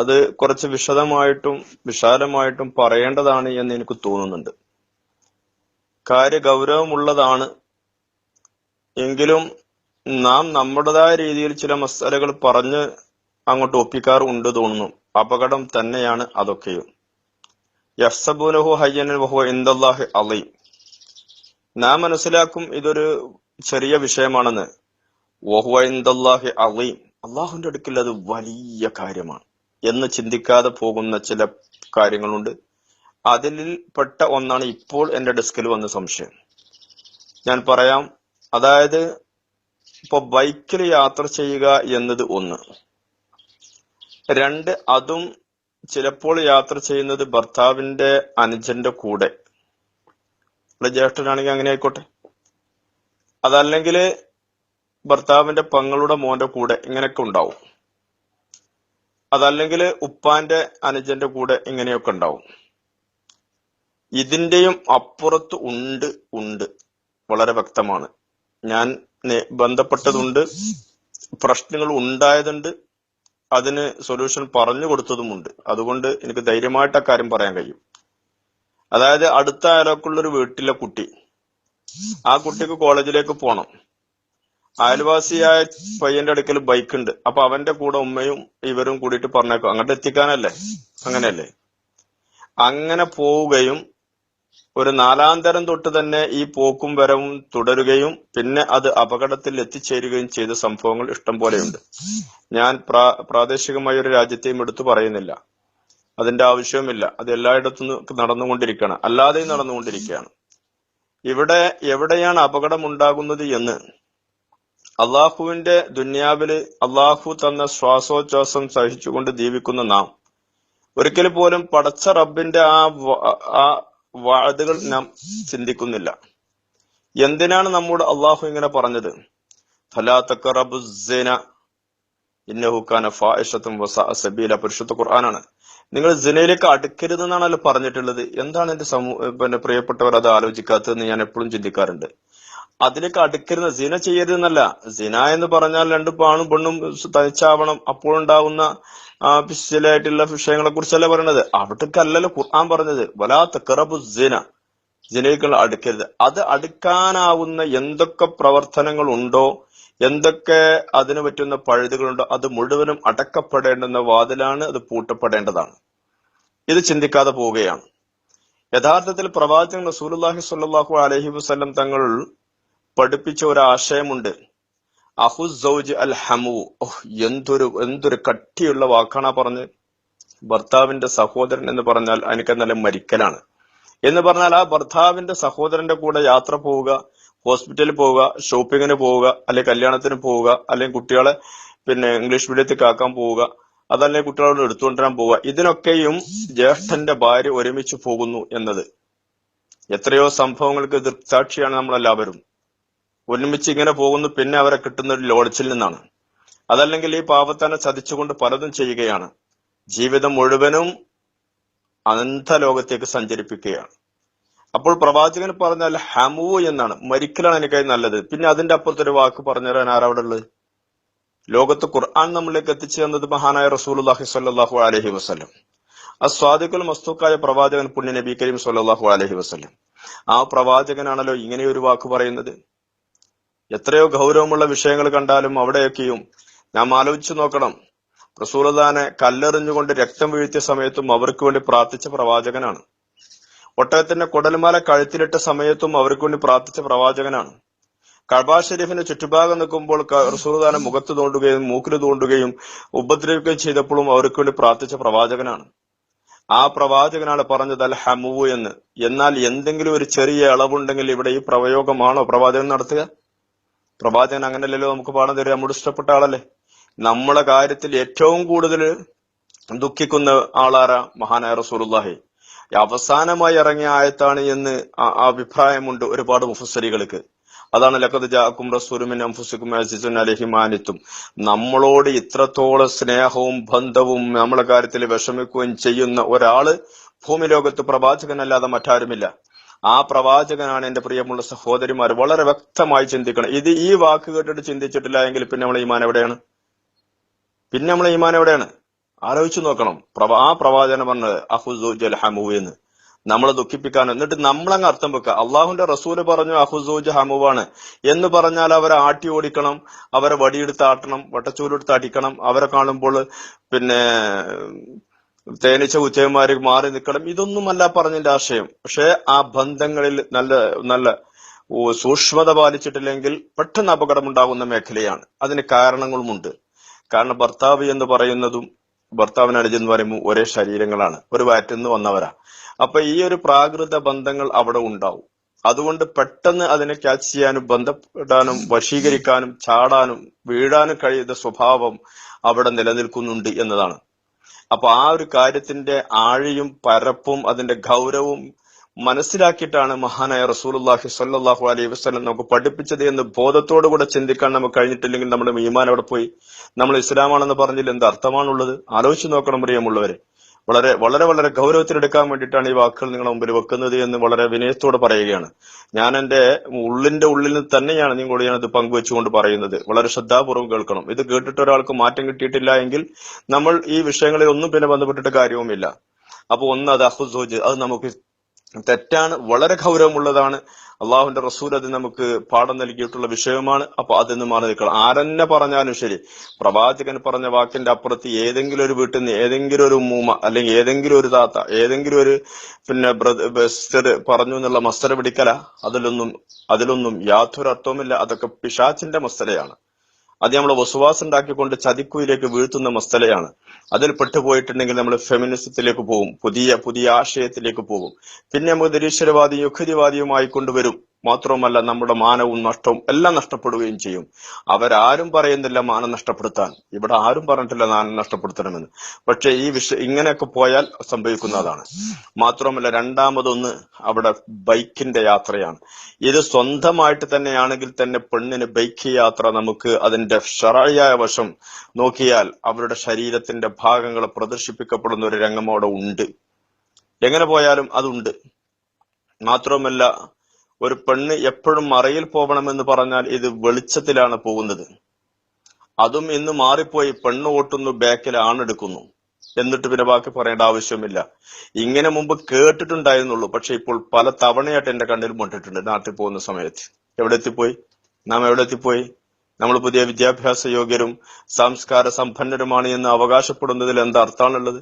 അത് കുറച്ച് വിശദമായിട്ടും വിശാലമായിട്ടും പറയേണ്ടതാണ് എന്ന് എനിക്ക് തോന്നുന്നുണ്ട്. കാര്യഗൗരവമുള്ളതാണ്. എങ്കിലും നാം നമ്മുടേതായ രീതിയിൽ ചില മസാലകൾ പറഞ്ഞ് അങ്ങോട്ട് ഒപ്പിക്കാറുണ്ട് തോന്നുന്നു. അപകടം തന്നെയാണ് അതൊക്കെയും. യഫ്സബുനഹു ഹയ്യനൽ വഹു ഇന്ദല്ലാഹി അലീം. നാം മനസ്സിലാക്കും ഇതൊരു ചെറിയ വിഷയമാണെന്ന്. വഹുവ ഇന്ദല്ലാഹി അലീം. അള്ളാഹുവിന്റെ അടുക്കൽ അത് വലിയ കാര്യമാണ്. എന്ന് ചിന്തിക്കാതെ പോകുന്ന ചില കാര്യങ്ങളുണ്ട്. അതിൽ പെട്ട ഒന്നാണ് ഇപ്പോൾ എന്റെ ഡെസ്കിൽ വന്ന സംശയം. ഞാൻ പറയാം അതായത് ഇപ്പൊ ബൈക്കിൽ യാത്ര ചെയ്യുക എന്നത് ഒന്ന്. രണ്ട് അതും ചിലപ്പോൾ യാത്ര ചെയ്യുന്നത് ഭർത്താവിന്റെ അനുജന്റെ കൂടെ. ജ്യേഷ്ഠനാണെങ്കിൽ അങ്ങനെ ആയിക്കോട്ടെ. അതല്ലെങ്കിൽ ഭർത്താവിന്റെ പങ്ങളുടെ മോന്റെ കൂടെ ഇങ്ങനെയൊക്കെ ഉണ്ടാവും. അതല്ലെങ്കിൽ ഉപ്പാന്റെ അനുജന്റെ കൂടെ ഇങ്ങനെയൊക്കെ ഉണ്ടാവും. ഇതിന്റെയും അപ്പുറത്ത് ഉണ്ട് ഉണ്ട്. വളരെ വ്യക്തമാണ്. ഞാൻ ബന്ധപ്പെട്ടതുണ്ട് പ്രശ്നങ്ങൾ ഉണ്ടായതുണ്ട് അതിന് സൊല്യൂഷൻ പറഞ്ഞു കൊടുത്തതുമുണ്ട്. അതുകൊണ്ട് എനിക്ക് ധൈര്യമായിട്ട് കാര്യം പറയാൻ കഴിയും. അതായത് അടുത്ത അയലൊക്കെയുള്ള ഒരു വീട്ടിലെ കുട്ടി ആ കുട്ടിക്ക് കോളേജിലേക്ക് പോകണം അയൽവാസിയായ പയ്യന്റെ അടുക്കൽ ബൈക്ക് ഉണ്ട് അപ്പൊ അവന്റെ കൂടെ ഉമ്മയും ഇവരും കൂടിയിട്ട് പറഞ്ഞേക്കും അങ്ങോട്ട് എത്തിക്കാനല്ലേ? അങ്ങനെയല്ലേ? അങ്ങനെ പോവുകയും ഒരു നാലാം തരം തൊട്ട് തന്നെ ഈ പോക്കും വരവും തുടരുകയും പിന്നെ അത് അപകടത്തിൽ എത്തിച്ചേരുകയും ചെയ്ത സംഭവങ്ങൾ ഇഷ്ടം പോലെയുണ്ട്. ഞാൻ പ്രാ പ്രാദേശികമായ ഒരു രാജ്യത്തെയും എടുത്തു പറയുന്നില്ല. അതിന്റെ ആവശ്യവുമില്ല. അത് എല്ലായിടത്തും നടന്നുകൊണ്ടിരിക്കുകയാണ്. അല്ലാതെയും നടന്നുകൊണ്ടിരിക്കുകയാണ്. ഇവിടെ എവിടെയാണ് അപകടം ഉണ്ടാകുന്നത് എന്ന് അള്ളാഹുവിന്റെ ദുന്യാവിൽ അള്ളാഹു തന്ന ശ്വാസോച്ഛ്വാസം സഹിച്ചുകൊണ്ട് ജീവിക്കുന്ന നാം. ഒരിക്കൽ പോലും പടച്ച റബ്ബിന്റെ ആ ആ വാതുകൾ നാം ചിന്തിക്കുന്നില്ല. എന്തിനാണ് നമ്മോട് അള്ളാഹു ഇങ്ങനെ പറഞ്ഞത്? പരിശുദ്ധ ഖുർആനാണ്. നിങ്ങൾ ജിനയിലേക്ക് അടുക്കരുത് എന്നാണല്ലോ പറഞ്ഞിട്ടുള്ളത്. എന്താണ് എന്റെ സമൂഹ പിന്നെ പ്രിയപ്പെട്ടവർ അത് ആലോചിക്കാത്തതെന്ന് ഞാൻ എപ്പോഴും ചിന്തിക്കാറുണ്ട്. അതിലേക്ക് അടുക്കരുത് സിന ചെയ്യരുതെന്നല്ല. സിന എന്ന് പറഞ്ഞാൽ രണ്ട് പാണും പെണ്ണും തനിച്ചാവണം. അപ്പോഴുണ്ടാവുന്ന ഉണ്ടാവുന്ന ഫിസിലായിട്ടുള്ള വിഷയങ്ങളെ കുറിച്ചല്ല പറയണത്? അവിടേക്കല്ലല്ലോ ഖുർആൻ പറഞ്ഞത്. വലാത്ത കിറബു സിന. ജനങ്ങൾ അടുക്കരുത്. അത് അടുക്കാനാവുന്ന എന്തൊക്കെ പ്രവർത്തനങ്ങൾ ഉണ്ടോ എന്തൊക്കെ അതിന് പറ്റുന്ന പഴുതുകളുണ്ടോ അത് മുഴുവനും അടക്കപ്പെടേണ്ടുന്ന വാതിലാണ് അത് പൂട്ടപ്പെടേണ്ടതാണ്. ഇത് ചിന്തിക്കാതെ പോവുകയാണ്. യഥാർത്ഥത്തിൽ പ്രവാചകൻ റസൂലുള്ളാഹി സ്വല്ലല്ലാഹു അലൈഹി വസല്ലം തങ്ങൾ പഠിപ്പിച്ച ഒരു ആശയമുണ്ട്. അഹു അൽ ഹമു. എന്തൊരു എന്തൊരു കട്ടിയുള്ള വാക്കാണ് പറഞ്ഞ് ഭർത്താവിന്റെ സഹോദരൻ എന്ന് പറഞ്ഞാൽ എനിക്ക് നല്ല മരിക്കലാണ്. എന്ന് പറഞ്ഞാൽ ആ ഭർത്താവിന്റെ സഹോദരന്റെ കൂടെ യാത്ര പോവുക ഹോസ്പിറ്റലിൽ പോവുക ഷോപ്പിങ്ങിന് പോവുക അല്ലെങ്കിൽ കല്യാണത്തിന് പോവുക അല്ലെങ്കിൽ കുട്ടികളെ പിന്നെ ഇംഗ്ലീഷ് മീഡിയത്തിൽ കാക്കാൻ പോവുക അതല്ലെങ്കിൽ കുട്ടികളോട് എടുത്തുകൊണ്ടുവരാൻ പോവുക ഇതിനൊക്കെയും ജ്യേഷ്ഠന്റെ ഭാര്യ ഒരുമിച്ച് പോകുന്നു എന്നത്. എത്രയോ സംഭവങ്ങൾക്ക് ദൃക്സാക്ഷിയാണ് നമ്മളെല്ലാവരും. ഒരുമിച്ച് ഇങ്ങനെ പോകുന്നു പിന്നെ അവരെ കിട്ടുന്ന ഒരു ലോഡ്ജിൽ നിന്നാണ്. അതല്ലെങ്കിൽ ഈ പാവത്തനെ ചതിച്ചുകൊണ്ട് പലതും ചെയ്യുകയാണ്. ജീവിതം മുഴുവനും അനന്തലോകത്തേക്ക് സഞ്ചരിപ്പിക്കുകയാണ്. അപ്പോൾ പ്രവാചകൻ പറഞ്ഞാൽ ഹമു എന്നാണ്. മരിക്കലാണ് എനിക്കായി നല്ലത്. പിന്നെ അതിന്റെ അപ്പുറത്തൊരു വാക്ക് പറഞ്ഞു തരാൻ ആരവിടെ ഉള്ളത്? ലോകത്ത് ഖുർആൻ നമ്മളിലേക്ക് എത്തിച്ചു തന്നത് മഹാനായ റസൂലുള്ളാഹി സ്വല്ലല്ലാഹു അലൈഹി വസല്ലം. അസ്വാദിഖുൽ മസ്തുക്കായ പ്രവാചകൻ പുണ്യ നബി കരീം സ്വല്ലല്ലാഹു അലഹി വസ്ലം ആ പ്രവാചകനാണല്ലോ ഇങ്ങനെ ഒരു വാക്ക് പറയുന്നത്. എത്രയോ ഗൗരവമുള്ള വിഷയങ്ങൾ കണ്ടാലും അവിടെയൊക്കെയും നാം ആലോചിച്ചു നോക്കണം. റസൂലദാനെ കല്ലെറിഞ്ഞുകൊണ്ട് രക്തം വീഴ്ത്തിയ സമയത്തും അവർക്ക് വേണ്ടി പ്രാർത്ഥിച്ച പ്രവാചകനാണ്. ഒട്ടകത്തിന്റെ കുടൽമാല കഴുത്തിലിട്ട സമയത്തും അവർക്ക് വേണ്ടി പ്രാർത്ഥിച്ച പ്രവാചകനാണ്. കബാ ഷെരീഫിന്റെ ചുറ്റുഭാഗം നിൽക്കുമ്പോൾ റസൂലുദാനെ മുഖത്ത് തോണ്ടുകയും മൂക്കിൽ തോണ്ടുകയും ഉപദ്രവിക്കുകയും ചെയ്തപ്പോഴും അവർക്ക് വേണ്ടി പ്രാർത്ഥിച്ച പ്രവാചകനാണ്. ആ പ്രവാചകനാണ് പറഞ്ഞത് അൽ ഹമു എന്ന്. എന്നാൽ എന്തെങ്കിലും ഒരു ചെറിയ ഇളവുണ്ടെങ്കിൽ ഇവിടെ ഈ പ്രയോഗമാണോ പ്രവാചകൻ നടത്തുക? പ്രവാചകൻ അങ്ങനെയല്ലല്ലോ നമുക്ക് പാഠം തരും നമ്മുടെ ഇഷ്ടപ്പെട്ട ആളല്ലേ. നമ്മളെ കാര്യത്തിൽ ഏറ്റവും കൂടുതൽ ദുഃഖിക്കുന്ന ആളാരാ മഹാനായ റസൂലുള്ളാഹി. അവസാനമായി ഇറങ്ങിയ ആയത്താണ് എന്ന് അഭിപ്രായമുണ്ട് ഒരുപാട് മുഫസരികൾക്ക് അതാണ് ലക്കത് ജാക്കും റസൂലുമിൻ അംഫുസിക്കും അസീസുൻ അലഹി മാനിത്തും. നമ്മളോട് ഇത്രത്തോളം സ്നേഹവും ബന്ധവും നമ്മളെ കാര്യത്തിൽ വിഷമിക്കുകയും ചെയ്യുന്ന ഒരാൾ ഭൂമി ലോകത്ത് പ്രവാചകനല്ലാതെ മറ്റാരുമില്ല. ആ പ്രവാചകനാണ് എന്റെ പ്രിയമുള്ള സഹോദരിമാർ വളരെ വ്യക്തമായി ചിന്തിക്കണം. ഇത് ഈ വാക്ക് കേട്ടിട്ട് ചിന്തിച്ചിട്ടില്ല എങ്കിൽ പിന്നെ നമ്മളെ ഈമാൻ എവിടെയാണ്? പിന്നെ നമ്മളെ ഈമാൻ എവിടെയാണ്? ആലോചിച്ചു നോക്കണം. ആ പ്രവാചകൻ പറഞ്ഞത് അഹുസു ഹമു എന്ന്. നമ്മളെ ദുഃഖിപ്പിക്കാൻ എന്നിട്ട് നമ്മളങ്ങ് അർത്ഥം വെക്കുക. അള്ളാഹുന്റെ റസൂൽ പറഞ്ഞു അഹുസൂജ് ഹമുവാണ് എന്ന് പറഞ്ഞാൽ അവരെ ആട്ടി ഓടിക്കണം അവരെ വടിയെടുത്ത് ആട്ടണം വട്ടച്ചൂലെടുത്ത് അടിക്കണം അവരെ കാണുമ്പോൾ പിന്നെ തേനീച്ച ഉച്ചയന്മാര് മാറി നിൽക്കണം ഇതൊന്നുമല്ല പറഞ്ഞതിന്റെ ആശയം. പക്ഷെ ആ ബന്ധങ്ങളിൽ നല്ല നല്ല സൂക്ഷ്മത പാലിച്ചിട്ടില്ലെങ്കിൽ പെട്ടെന്ന് അപകടമുണ്ടാകുന്ന മേഖലയാണ്. അതിന് കാരണങ്ങളുമുണ്ട്. കാരണം ഭർത്താവ് എന്ന് പറയുന്നതും ഭർത്താവിന് എന്ന് പറയുമ്പോൾ ഒരേ ശരീരങ്ങളാണ്. ഒരു വയറ്റിൽ വന്നവരാ. അപ്പൊ ഈ ഒരു പ്രാകൃത ബന്ധങ്ങൾ അവിടെ ഉണ്ടാവും. അതുകൊണ്ട് പെട്ടെന്ന് അതിനെ ക്യാച്ച് ചെയ്യാനും ബന്ധപ്പെടാനും വശീകരിക്കാനും ചാടാനും വീഴാനും കഴിയുന്ന സ്വഭാവം അവിടെ നിലനിൽക്കുന്നുണ്ട് എന്നതാണ്. അപ്പൊ ആ ഒരു കാര്യത്തിന്റെ ആഴിയും പരപ്പും അതിന്റെ ഗൗരവവും മനസ്സിലാക്കിയിട്ടാണ് മഹാനായ റസൂലുള്ളാഹി സല്ലാഹു അലൈഹി വസ്ലം നമുക്ക് പഠിപ്പിച്ചത് എന്ന് ബോധത്തോടു കൂടെ ചിന്തിക്കാൻ നമുക്ക് കഴിഞ്ഞിട്ടില്ലെങ്കിൽ നമ്മുടെ മീമാൻ അവിടെ പോയി. നമ്മൾ ഇസ്ലാമാണെന്ന് പറഞ്ഞതിൽ എന്ത് അർത്ഥമാണുള്ളത്? ആലോചിച്ച് നോക്കണം പ്രിയമുള്ളവരെ. വളരെ വളരെ വളരെ ഗൗരവത്തിലെടുക്കാൻ വേണ്ടിയിട്ടാണ് ഈ വാക്കുകൾ നിങ്ങളുടെ മുമ്പിൽ വെക്കുന്നത് എന്ന് വളരെ വിനയത്തോടെ പറയുകയാണ്. ഞാൻ എന്റെ ഉള്ളിന്റെ ഉള്ളിൽ തന്നെയാണ് നിങ്ങളോട് ഞാനത് പങ്കുവെച്ചുകൊണ്ട് പറയുന്നത്. വളരെ ശ്രദ്ധാപൂർവം കേൾക്കണം. ഇത് കേട്ടിട്ട് ഒരാൾക്ക് മാറ്റം കിട്ടിയിട്ടില്ല എങ്കിൽ നമ്മൾ ഈ വിഷയങ്ങളിൽ ഒന്നും പിന്നെ ബന്ധപ്പെട്ടിട്ട് കാര്യവുമില്ല. അപ്പൊ ഒന്ന് അത് അഹുസോജ് അത് നമുക്ക് തെറ്റാണ് വളരെ ഗൗരവമുള്ളതാണ്. അള്ളാഹുന്റെ റസൂൽ അത് നമുക്ക് പാഠം നൽകിയിട്ടുള്ള വിഷയമാണ്. അപ്പൊ അതെന്ന് മാറി നിൽക്കണം. ആരെന്നെ പറഞ്ഞാലും ശരി. പ്രവാചകൻ പറഞ്ഞ വാക്കിന്റെ അപ്പുറത്ത് ഏതെങ്കിലും ഒരു വീട്ടിൽ നിന്ന് ഏതെങ്കിലും ഒരു മൂമ അല്ലെങ്കിൽ ഏതെങ്കിലും ഒരു താത്ത ഏതെങ്കിലും ഒരു പിന്നെ ബെസ്റ്റർ പറഞ്ഞു എന്നുള്ള മസ്തര പിടിക്കല. അതിലൊന്നും അതിലൊന്നും യാതൊരു അർത്ഥവുമില്ല അതൊക്കെ പിശാച്ചിന്റെ മസ്തലയാണ് അത് നമ്മളെ വസുവാസം ഉണ്ടാക്കിക്കൊണ്ട് ചതിക്കുയിലേക്ക് വീഴ്ത്തുന്ന മസ്തലയാണ്. അതിൽ പെട്ടുപോയിട്ടുണ്ടെങ്കിൽ നമ്മൾ ഫെമിനിസത്തിലേക്ക് പോകും. പുതിയ പുതിയ ആശയത്തിലേക്ക് പോകും. പിന്നെ നമുക്ക് നിരീശ്വരവാദിയും യുക്തിവാദിയുമായി കൊണ്ടുവരും. മാത്രവുമല്ല നമ്മുടെ മാനവും നഷ്ടവും എല്ലാം നഷ്ടപ്പെടുകയും ചെയ്യും. അവരാരും പറയുന്നില്ല മാനം നഷ്ടപ്പെടുത്താൻ. ഇവിടെ ആരും പറഞ്ഞിട്ടില്ല മാനം നഷ്ടപ്പെടുത്തണമെന്ന്. പക്ഷെ ഈ വിഷയം ഇങ്ങനെയൊക്കെ പോയാൽ സംഭവിക്കുന്നതാണ്. മാത്രവുമല്ല രണ്ടാമതൊന്ന് അവിടെ ബൈക്കിന്റെ യാത്രയാണ്. ഇത് സ്വന്തമായിട്ട് തന്നെയാണെങ്കിൽ തന്നെ പെണ്ണിന് ബൈക്ക് യാത്ര നമുക്ക് അതിന്റെ ഷറായ വശം നോക്കിയാൽ അവരുടെ ശരീരത്തിന്റെ ഭാഗങ്ങൾ പ്രദർശിപ്പിക്കപ്പെടുന്ന ഒരു രംഗം അവിടെ ഉണ്ട്. എങ്ങനെ പോയാലും അതുണ്ട്. മാത്രമല്ല ഒരു പെണ്ണ് എപ്പോഴും മറയിൽ പോകണമെന്ന് പറഞ്ഞാൽ ഇത് വെളിച്ചത്തിലാണ് പോകുന്നത്. അതും ഇന്ന് മാറിപ്പോയി പെണ്ണ് ഓട്ടുന്നു ബാക്കിൽ ആണെടുക്കുന്നു. എന്നിട്ട് പിന്നെ ബാക്കി പറയേണ്ട ആവശ്യമില്ല ഇങ്ങനെ മുമ്പ് കേട്ടിട്ടുണ്ടായിരുന്നുള്ളൂ. പക്ഷെ ഇപ്പോൾ പല തവണയായിട്ട് എന്റെ കണ്ണിൽ മുട്ടിട്ടുണ്ട് നാട്ടിൽ പോകുന്ന സമയത്ത്. എവിടെ എത്തിപ്പോയി? നാം എവിടെ എത്തിപ്പോയി? നമ്മൾ പുതിയ വിദ്യാഭ്യാസ യോഗ്യരും സംസ്കാര സമ്പന്നരുമാണ് എന്ന് അവകാശപ്പെടുന്നതിൽ എന്താ അർത്ഥമാണുള്ളത്?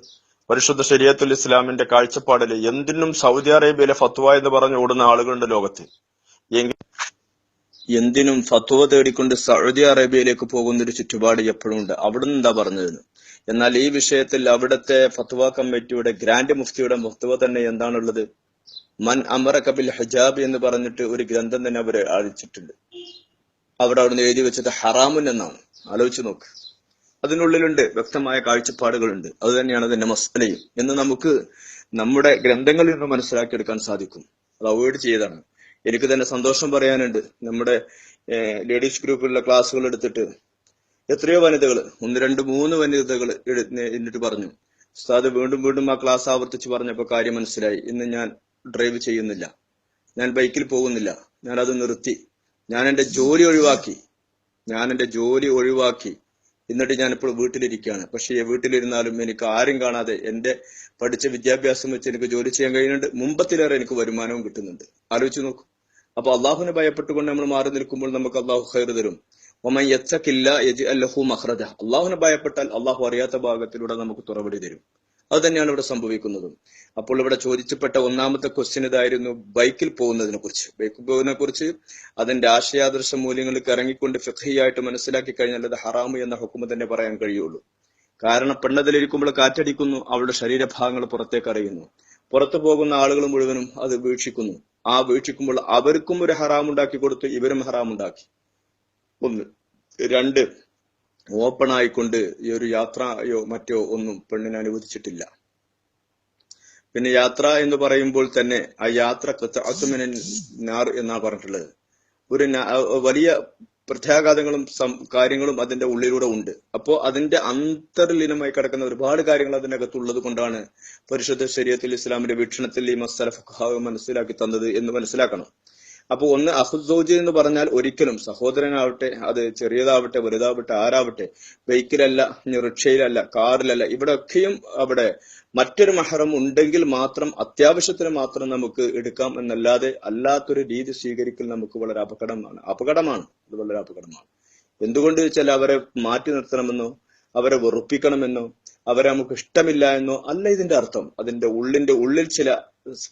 പരിശുദ്ധ ശരിയത്തുൽ ഇസ്ലാമിന്റെ കാഴ്ചപ്പാടിൽ എന്തിനും സൗദി അറേബ്യയിലെ ഫത്വ എന്ന് പറഞ്ഞ് ഓടുന്ന ആളുകളുണ്ട് ലോകത്ത്. എന്തിനും ഫത്വ തേടിക്കൊണ്ട് സൗദി അറേബ്യയിലേക്ക് പോകുന്ന ഒരു ചുറ്റുപാട് എപ്പോഴും ഉണ്ട്. അവിടെ നിന്ന് എന്താ പറഞ്ഞതെന്ന് എന്നാൽ ഈ വിഷയത്തിൽ അവിടുത്തെ ഫത്വ കമ്മിറ്റിയുടെ ഗ്രാൻഡ് മുഫ്തിയുടെ ഫത്വ തന്നെ എന്താണുള്ളത്? മൻ അമറ കബിൽ ഹജാബ് എന്ന് പറഞ്ഞിട്ട് ഒരു ഗ്രന്ഥം തന്നെ അവർ അഴിച്ചിട്ടുണ്ട് അവിടെ അവിടുന്ന് എഴുതി വെച്ചത് ഹറാമുൻ എന്നാണ്. ആലോചിച്ച് നോക്ക്. അതിനുള്ളിലുണ്ട്. വ്യക്തമായ കാഴ്ചപ്പാടുകളുണ്ട്. അത് തന്നെയാണ് അതിന്റെ മസ്തലയും എന്ന് നമുക്ക് നമ്മുടെ ഗ്രന്ഥങ്ങളിൽ നിന്ന് മനസ്സിലാക്കിയെടുക്കാൻ സാധിക്കും. അത് അവോയ്ഡ് ചെയ്താണ്. എനിക്ക് തന്നെ സന്തോഷം പറയാനുണ്ട്. നമ്മുടെ ലേഡീസ് ഗ്രൂപ്പിലുള്ള ക്ലാസ്സുകൾ എടുത്തിട്ട് എത്രയോ വനിതകൾ ഒന്ന് രണ്ട് മൂന്ന് വനിതകൾ എന്നിട്ട് പറഞ്ഞു. ഉസ്താദ് വീണ്ടും വീണ്ടും ആ ക്ലാസ് ആവർത്തിച്ച് പറഞ്ഞപ്പോൾ കാര്യം മനസ്സിലായി. ഇന്ന് ഞാൻ ഡ്രൈവ് ചെയ്യുന്നില്ല. ഞാൻ ബൈക്കിൽ പോകുന്നില്ല. ഞാൻ അത് നിർത്തി. ഞാൻ എന്റെ ജോലി ഒഴിവാക്കി. ഞാൻ എന്റെ ജോലി ഒഴിവാക്കി. എന്നിട്ട് ഞാനിപ്പോൾ വീട്ടിലിരിക്കുകയാണ്. പക്ഷേ വീട്ടിലിരുന്നാലും എനിക്ക് ആരും കാണാതെ എന്റെ പഠിച്ച വിദ്യാഭ്യാസം വെച്ച് എനിക്ക് ജോലി ചെയ്യാൻ കഴിയുന്നുണ്ട്. മുമ്പത്തിലേറെ എനിക്ക് വരുമാനവും കിട്ടുന്നുണ്ട്. ആലോചിച്ച് നോക്കൂ. അപ്പൊ അള്ളാഹുവിനെ ഭയപ്പെട്ടുകൊണ്ട് നമ്മൾ മാറി നിൽക്കുമ്പോൾ നമുക്ക് അള്ളാഹു ഹൈർ തരും. ഒമൻ യച്ചക്കില്ല അല്ലഹു അള്ളാഹുവിനെ ഭയപ്പെട്ടാൽ അള്ളാഹു അറിയാത്ത ഭാഗത്തിലൂടെ നമുക്ക് തുറവടി തരും. അത് തന്നെയാണ് ഇവിടെ സംഭവിക്കുന്നതും. അപ്പോൾ ഇവിടെ ചോദിച്ചപ്പെട്ട ഒന്നാമത്തെ ക്വസ്റ്റ്യൻ ഇതായിരുന്നു ബൈക്കിൽ പോകുന്നതിനെ കുറിച്ച് ബൈക്കിൽ പോകുന്നതിനെ കുറിച്ച് അതിന്റെ ആശയാദർശ മൂല്യങ്ങൾക്ക് ഇറങ്ങിക്കൊണ്ട് ഫിഖഹിയായിട്ട് മനസ്സിലാക്കി കഴിഞ്ഞാൽ അത് ഹറാമു എന്ന ഹുക്കുമ തന്നെ പറയാൻ കഴിയുള്ളൂ. കാരണം പെണ്ണതിലിരിക്കുമ്പോൾ കാറ്റടിക്കുന്നു അവളുടെ ശരീരഭാഗങ്ങൾ പുറത്തേക്ക് അറിയുന്നു. പുറത്തു പോകുന്ന ആളുകൾ മുഴുവനും അത് വീക്ഷിക്കുന്നു. ആ വീക്ഷിക്കുമ്പോൾ അവർക്കും ഒരു ഹറാമുണ്ടാക്കി കൊടുത്തു ഇവരും ഹറാമുണ്ടാക്കി. ഒന്ന് രണ്ട് ഓപ്പൺ ആയിക്കൊണ്ട് ഈ ഒരു യാത്രയോ മറ്റോ ഒന്നും പെണ്ണിനെ അനുവദിച്ചിട്ടില്ല. പിന്നെ യാത്ര എന്ന് പറയുമ്പോൾ തന്നെ ആ യാത്ര കൃത്യമിനെ നാർ എന്നാ പറഞ്ഞിട്ടുള്ളത്. ഒരു വലിയ പ്രത്യാഘാതങ്ങളും കാര്യങ്ങളും അതിന്റെ ഉള്ളിലൂടെ ഉണ്ട്. അപ്പോ അതിന്റെ അന്തർലീനമായി കിടക്കുന്ന ഒരുപാട് കാര്യങ്ങൾ അതിനകത്തുള്ളത് കൊണ്ടാണ് പരിശുദ്ധ ശരീരത്തിൽ ഇസ്ലാമിന്റെ വീക്ഷണത്തിൽ ഈ ഫുഖാവ് മനസ്സിലാക്കി തന്നത് എന്ന് മനസ്സിലാക്കണം. അപ്പൊ ഒന്ന് അഹുസോജ് എന്ന് പറഞ്ഞാൽ ഒരിക്കലും സഹോദരനാവട്ടെ അത് ചെറിയതാവട്ടെ വലുതാവട്ടെ ആരാവട്ടെ ബൈക്കിലല്ല റിക്ഷയിലല്ല കാറിലല്ല ഇവിടെ ഒക്കെയും അവിടെ മറ്റൊരു മഹറം ഉണ്ടെങ്കിൽ മാത്രം അത്യാവശ്യത്തിന് മാത്രം നമുക്ക് എടുക്കാം എന്നല്ലാതെ അല്ലാത്തൊരു രീതി സ്വീകരിക്കൽ നമുക്ക് വളരെ അപകടമാണ്. അപകടമാണ്. അത് വളരെ അപകടമാണ്. എന്തുകൊണ്ട് വെച്ചാൽ അവരെ മാറ്റി നിർത്തണമെന്നോ അവരെ വെറുപ്പിക്കണമെന്നോ അവരെ നമുക്ക് ഇഷ്ടമില്ല എന്നോ അല്ല ഇതിന്റെ അർത്ഥം. അതിന്റെ ഉള്ളിന്റെ ഉള്ളിൽ ചില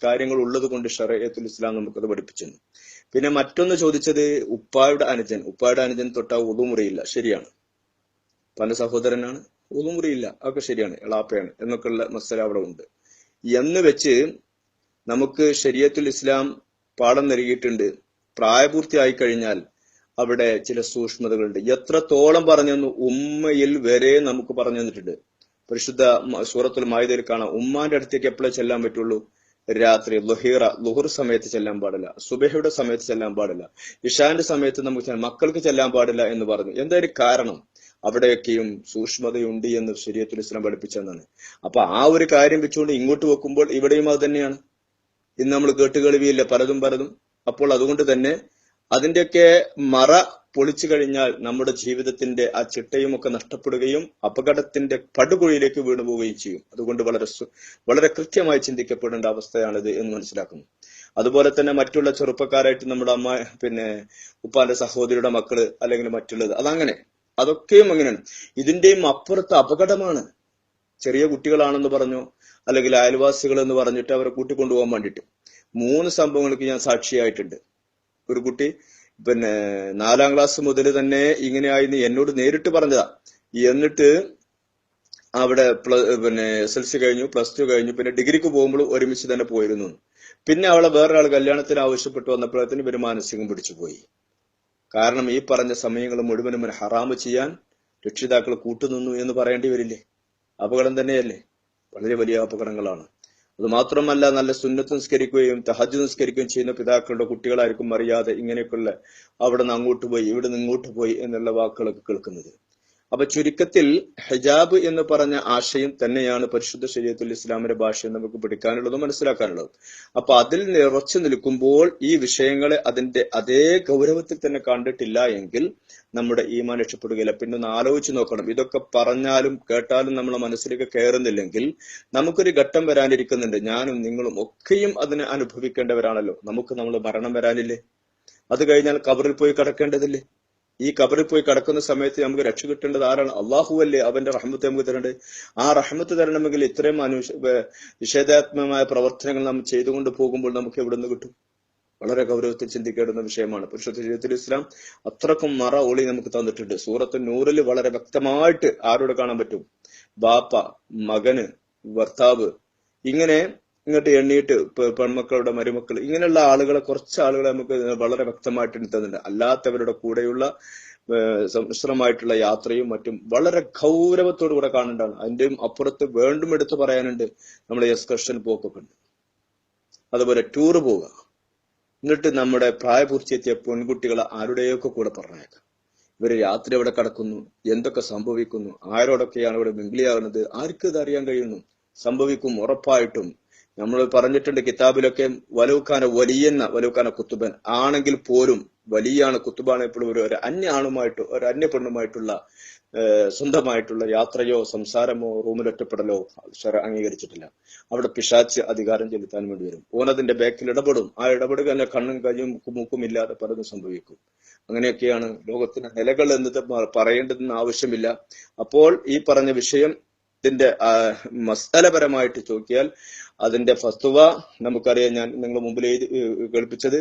കാര്യങ്ങൾ ഉള്ളത് കൊണ്ട് ഷറയത്തുൽ ഇസ്ലാം നമുക്കത് പഠിപ്പിച്ചിരുന്നു. പിന്നെ മറ്റൊന്ന് ചോദിച്ചത് ഉപ്പായുടെ അനുജൻ. ഉപ്പായുടെ അനുജൻ തൊട്ട ഉളുമുറിയില്ല ശരിയാണ്. പല സഹോദരനാണ്. ഉളുമുറിയില്ല അതൊക്കെ ശരിയാണ്. എളാപ്പയാണ്. എന്നൊക്കെയുള്ള മസല അവിടെ ഉണ്ട്. എന്ന് വെച്ച് നമുക്ക് ഷരിയത്തുൽ ഇസ്ലാം പാഠം നൽകിയിട്ടുണ്ട്. പ്രായപൂർത്തിയായി കഴിഞ്ഞാൽ അവിടെ ചില സൂക്ഷ്മതകളുണ്ട്. എത്രത്തോളം പറഞ്ഞു ഉമ്മയിൽ വരെ നമുക്ക് പറഞ്ഞു തന്നിട്ടുണ്ട്. പരിശുദ്ധ സൂറത്തുൽ മായുതയിൽ കാണാം. ഉമ്മാന്റെ അടുത്തേക്ക് എപ്പോഴേ ചെല്ലാൻ പറ്റുള്ളൂ? രാത്രി ലുഹീറ ലുഹുർ സമയത്ത് ചെല്ലാൻ പാടില്ല. സുബഹയുടെ സമയത്ത് ചെല്ലാൻ പാടില്ല. ഇഷാന്റെ സമയത്ത് നമുക്ക് മക്കൾക്ക് ചെല്ലാൻ പാടില്ല എന്ന് പറഞ്ഞു. എന്തായാലും കാരണം? അവിടെയൊക്കെയും സൂക്ഷ്മതയുണ്ട് എന്ന് ശരീരത്തിൽ ഇസ്ലാം പഠിപ്പിച്ചെന്നാണ് അപ്പൊ ആ ഒരു കാര്യം വെച്ചുകൊണ്ട് ഇങ്ങോട്ട് വെക്കുമ്പോൾ ഇവിടെയും അത് തന്നെയാണ്. ഇന്ന് നമ്മൾ കേട്ടുകേൾവിയില്ല പലതും പലതും. അപ്പോൾ അതുകൊണ്ട് തന്നെ അതിന്റെയൊക്കെ മറ പൊളിച്ചു കഴിഞ്ഞാൽ നമ്മുടെ ജീവിതത്തിന്റെ ആ ചിട്ടയും ഒക്കെ നഷ്ടപ്പെടുകയും അപകടത്തിന്റെ പടുകുഴിയിലേക്ക് വീണു പോവുകയും ചെയ്യും. അതുകൊണ്ട് വളരെ വളരെ കൃത്യമായി ചിന്തിക്കപ്പെടേണ്ട അവസ്ഥയാണിത് എന്ന് മനസ്സിലാക്കുന്നു. അതുപോലെ തന്നെ മറ്റുള്ള ചെറുപ്പക്കാരായിട്ട് നമ്മുടെ അമ്മ പിന്നെ ഉപ്പാന്റെ സഹോദരിയുടെ മക്കൾ അല്ലെങ്കിൽ മറ്റുള്ളത് അതങ്ങനെ. അതൊക്കെയും അങ്ങനെയാണ്. ഇതിന്റെയും അപ്പുറത്ത് അപകടമാണ്. ചെറിയ കുട്ടികളാണെന്ന് പറഞ്ഞു അല്ലെങ്കിൽ അയൽവാസികൾ എന്ന് പറഞ്ഞിട്ട് അവരെ കൂട്ടിക്കൊണ്ടുപോകാൻ വേണ്ടിയിട്ട്. മൂന്ന് സംഭവങ്ങൾക്ക് ഞാൻ സാക്ഷിയായിട്ടുണ്ട്. ഒരു കുട്ടി പിന്നെ നാലാം ക്ലാസ് മുതൽ തന്നെ ഇങ്ങനെയായിരുന്നു എന്നോട് നേരിട്ട് പറഞ്ഞതാ. എന്നിട്ട് അവിടെ പിന്നെ എസ് എൽ സി കഴിഞ്ഞു പ്ലസ് ടു കഴിഞ്ഞു പിന്നെ ഡിഗ്രിക്ക് പോകുമ്പോൾ ഒരുമിച്ച് തന്നെ പോയിരുന്നു. പിന്നെ അവളെ വേറൊരാൾ കല്യാണത്തിന് ആവശ്യപ്പെട്ട് വന്നപ്പോഴത്തേന് ഇവർ മാനസികം പിടിച്ചു പോയി. കാരണം ഈ പറഞ്ഞ സമയങ്ങൾ മുഴുവനും ഒരു ഹറാമ് ചെയ്യാൻ രക്ഷിതാക്കൾ കൂട്ടുനിന്നു എന്ന് പറയേണ്ടി വരില്ലേ? അപകടം തന്നെയല്ലേ? വളരെ വലിയ അപകടങ്ങളാണ്. അത് മാത്രമല്ല നല്ല സുന്നത്ത് നിസ്കരിക്കുകയും തഹജ് നിസ്കരിക്കുകയും ചെയ്യുന്ന പിതാക്കളുടെ കുട്ടികളായിരിക്കും അറിയാതെ ഇങ്ങനെയൊക്കെയുള്ള അവിടെ നിന്ന് അങ്ങോട്ട് പോയി ഇവിടെ നിന്ന് ഇങ്ങോട്ട് പോയി എന്നുള്ള വാക്കുകളൊക്കെ കേൾക്കുന്നത്. അപ്പൊ ചുരുക്കത്തിൽ ഹിജാബ് എന്ന് പറഞ്ഞ ആശയം തന്നെയാണ് പരിശുദ്ധ ശരീരത്തിൽ ഇസ്ലാമിന്റെ ഭാഷയിൽ നമുക്ക് പിടിക്കാനുള്ളതും മനസ്സിലാക്കാനുള്ളതും. അപ്പൊ അതിൽ നിറച്ചു നിൽക്കുമ്പോൾ ഈ വിഷയങ്ങളെ അതിന്റെ അതേ ഗൗരവത്തിൽ തന്നെ കണ്ടിട്ടില്ല എങ്കിൽ നമ്മുടെ ഈമാൻ രക്ഷപ്പെടുകയില്ല. പിന്നെ ഒന്ന് ആലോചിച്ച് നോക്കണം. ഇതൊക്കെ പറഞ്ഞാലും കേട്ടാലും നമ്മളെ മനസ്സിലേക്ക് കയറുന്നില്ലെങ്കിൽ നമുക്കൊരു ഘട്ടം വരാനിരിക്കുന്നുണ്ട്. ഞാനും നിങ്ങളും ഒക്കെയും അതിനെ അനുഭവിക്കേണ്ടവരാണല്ലോ. നമുക്ക് നമ്മൾ മരണം വരാനില്ലേ? അത് കഴിഞ്ഞാൽ കബറിൽ പോയി കിടക്കേണ്ടതില്ലേ? ഈ കബറിൽ പോയി കിടക്കുന്ന സമയത്ത് നമുക്ക് രക്ഷ കിട്ടേണ്ടത് ആരാണ്? അള്ളാഹു അല്ലേ അവന്റെ റഹ്മത്ത് നമുക്ക് തരേണ്ടത്? ആ റഹ്മത്ത് തരണമെങ്കിൽ ഇത്രയും അനു നിഷേധാത്മകമായ പ്രവർത്തനങ്ങൾ നാം ചെയ്തുകൊണ്ട് പോകുമ്പോൾ നമുക്ക് എവിടെ നിന്ന് കിട്ടും? വളരെ ഗൗരവത്തിൽ ചിന്തിക്കേണ്ടുന്ന വിഷയമാണ്. പുരുഷ ജീവിതത്തിൽ ഇസ്ലാം അത്രക്കും മറ ഒളി നമുക്ക് തന്നിട്ടുണ്ട്. സൂറത്ത് നൂറിൽ വളരെ വ്യക്തമായിട്ട് ആരോട് കാണാൻ പറ്റും? ബാപ്പ മകന് ഭർത്താവ് ഇങ്ങനെ ഇങ്ങോട്ട് എണ്ണിയിട്ട് പെ- പെൺമക്കളുടെ മരുമക്കൾ ഇങ്ങനെയുള്ള ആളുകളെ കുറച്ച് ആളുകളെ നമുക്ക് വളരെ വ്യക്തമായിട്ട് തന്നിട്ടുണ്ട് അല്ലാത്തവരുടെ കൂടെയുള്ള സമ്മിശ്രമായിട്ടുള്ള യാത്രയും മറ്റും വളരെ ഗൗരവത്തോടു കൂടെ കാണേണ്ടതാണ്. അതിന്റെയും അപ്പുറത്ത് വീണ്ടും എടുത്തു പറയാനുണ്ട് നമ്മൾ എക്സ്കർഷൻ പോക്കൊക്കെ ഉണ്ട് അതുപോലെ ടൂർ പോവുക. എന്നിട്ട് നമ്മുടെ പ്രായപൂർത്തിയെത്തിയ പെൺകുട്ടികളെ ആരുടെയൊക്കെ കൂടെ പറഞ്ഞേക്കാം. ഇവർ രാത്രി എവിടെ കടക്കുന്നു എന്തൊക്കെ സംഭവിക്കുന്നു ആരോടൊക്കെയാണ് ഇവിടെ മിങ്കിളിയാകുന്നത് ആർക്ക് ഇത് അറിയാൻ കഴിയുന്നു? സംഭവിക്കും ഉറപ്പായിട്ടും. നമ്മൾ പറഞ്ഞിട്ടുണ്ട് കിതാബിലൊക്കെ വലൂഖാന വലിയെന്ന വലൂഖാന കുത്തുബൻ. ആണെങ്കിൽ പോലും വലിയാണ് കുത്തുബാണ് എപ്പോഴും ഒരു ഒരു അന്യ ആണുമായിട്ട് ഒരു അന്യ പെണ്ണുമായിട്ടുള്ള സ്വന്തമായിട്ടുള്ള യാത്രയോ സംസാരമോ റൂമിലൊറ്റപ്പെടലോ അംഗീകരിച്ചിട്ടില്ല. അവിടെ പിശാച്ച് അധികാരം ചെലുത്താൻ വേണ്ടി വരും. ഓനതിന്റെ ബാക്കിൽ ഇടപെടും. ആ ഇടപെടുക തന്നെ കണ്ണും കയ്യും മൂക്കും ഇല്ലാതെ പലതും സംഭവിക്കും. അങ്ങനെയൊക്കെയാണ് ലോകത്തിന് നിലകൾ എന്നത് പറയേണ്ടതെന്ന് ആവശ്യമില്ല. അപ്പോൾ ഈ പറഞ്ഞ വിഷയം ഇതിന്റെ മസ്തലപരമായിട്ട് ചോദിയാൽ അതിന്റെ ഫസ്തുവ നമുക്കറിയാം ഞാൻ നിങ്ങൾ മുമ്പിൽ എഴുതി കേൾപ്പിച്ചത്.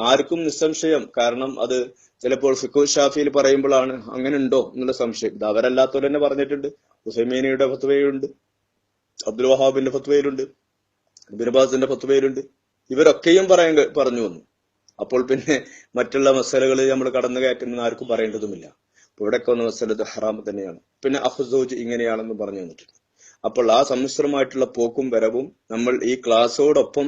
ആർക്കും നിസ്സംശയം കാരണം അത് ചിലപ്പോൾ ഫിഖു ഷാഫിയിൽ പറയുമ്പോഴാണ് അങ്ങനെ ഉണ്ടോ എന്നുള്ള സംശയം. ഇത് അവരല്ലാത്തവർ തന്നെ പറഞ്ഞിട്ടുണ്ട്. ഹുസൈമീനിയുടെ ഫത്വയിലുണ്ട് അബ്ദുൽ വഹാബിന്റെ ഫത്വയിലുണ്ട്. ബിർബാസിന്റെ ഫത്വയിലുണ്ട്. ഇവരൊക്കെയും പറയാൻ പറഞ്ഞു വന്നു. അപ്പോൾ പിന്നെ മറ്റുള്ള മസലകളിൽ നമ്മൾ കടന്നു കയറ്റുന്ന ആർക്കും പറയേണ്ടതുമില്ല. ഇവിടെയൊക്കെ ഒന്ന് മസലത്ത് ഹറാം തന്നെയാണ്. പിന്നെ അഫ്സോജ് ഇങ്ങനെയാണെന്ന് പറഞ്ഞു വന്നിട്ടുണ്ട്. അപ്പോൾ ആ സമ്മിശ്രമായിട്ടുള്ള പോക്കും വരവും നമ്മൾ ഈ ക്ലാസ്സോടൊപ്പം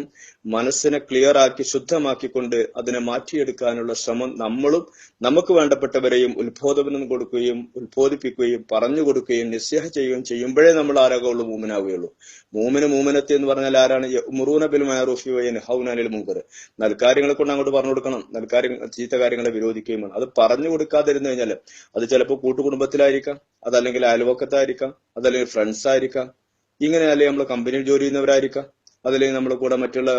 മനസ്സിനെ ക്ലിയർ ആക്കി ശുദ്ധമാക്കിക്കൊണ്ട് അതിനെ മാറ്റിയെടുക്കാനുള്ള ശ്രമം നമ്മളും നമുക്ക് വേണ്ടപ്പെട്ടവരെയും ഉത്ബോധനം കൊടുക്കുകയും ഉത്ബോധിപ്പിക്കുകയും പറഞ്ഞു കൊടുക്കുകയും നിസ്സഹ ചെയ്യുകയും ചെയ്യുമ്പോഴേ നമ്മൾ ആരാകുള്ളൂ മൂമനാവുകയുള്ളൂ. മൂമിന് മൂമനത്തി എന്ന് പറഞ്ഞാൽ ആരാണ്? മുറൂന ബിൽ മാറൂഫി ഹൗനാലിൽ ഹൗനാനിൽ മുങ്കർ നൽകാര്യങ്ങളെ കൊണ്ട് അങ്ങോട്ട് പറഞ്ഞു കൊടുക്കണം. നൽകാര്യങ്ങൾ ചീത്ത കാര്യങ്ങളെ വിരോധിക്കുകയും അത് പറഞ്ഞു കൊടുക്കാതിരുന്നു കഴിഞ്ഞാൽ അത് ചിലപ്പോൾ കൂട്ടുകുടുംബത്തിലായിരിക്കാം. അതല്ലെങ്കിൽ അയൽവക്കത്തായിരിക്കാം അതല്ലെങ്കിൽ ഫ്രണ്ട്സ് ആയിരിക്കാം. ഇങ്ങനെ അല്ലെങ്കിൽ നമ്മൾ കമ്പനിയിൽ ജോലി ചെയ്യുന്നവരായിരിക്കാം. അതല്ലെങ്കിൽ നമ്മുടെ കൂടെ മറ്റുള്ള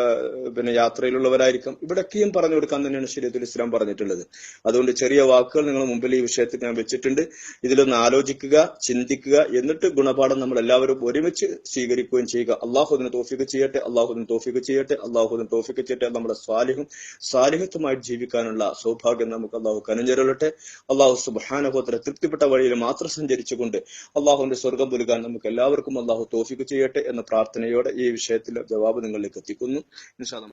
പിന്നെ യാത്രയിലുള്ളവരായിരിക്കും. ഇവിടൊക്കെയും പറഞ്ഞു കൊടുക്കാൻ തന്നെയാണ് ശരീരത്തിൽ ഇസ്ലാം പറഞ്ഞിട്ടുള്ളത്. അതുകൊണ്ട് ചെറിയ വാക്കുകൾ നിങ്ങൾ മുമ്പിൽ ഈ വിഷയത്തിൽ ഞാൻ വെച്ചിട്ടുണ്ട്. ഇതിലൊന്ന് ആലോചിക്കുക ചിന്തിക്കുക എന്നിട്ട് ഗുണപാഠം നമ്മൾ എല്ലാവരും ഒരുമിച്ച് സ്വീകരിക്കുകയും ചെയ്യുക. അള്ളാഹുദിന് തോഫിക്ക് ചെയ്യട്ടെ അള്ളാഹുദിന് തോഫിക്ക് ചെയ്യട്ടെ അള്ളാഹുദിന് തോഫിക്ക് ചെയ്യട്ടെ നമ്മുടെ സ്വാലിഹും സാലിഹത്തുമായിട്ട് ജീവിക്കാനുള്ള സൗഭാഗ്യം നമുക്ക് അള്ളാഹു കനഞ്ചരലട്ടെ അള്ളാഹു സുബാനഹോത്ര തൃപ്തിപ്പെട്ട വഴിയിൽ മാത്രം സഞ്ചരിച്ചുകൊണ്ട് അള്ളാഹുവിന്റെ സ്വർഗം പുലുകാൻ നമുക്ക് എല്ലാവർക്കും അള്ളാഹു തോഫിക്ക് ചെയ്യട്ടെ എന്ന പ്രാർത്ഥനയോടെ ഈ വിഷയത്തിൽ ജവാബ് നിങ്ങളിലേക്ക് എത്തിക്കുന്നു ഇൻഷാ അല്ലാ.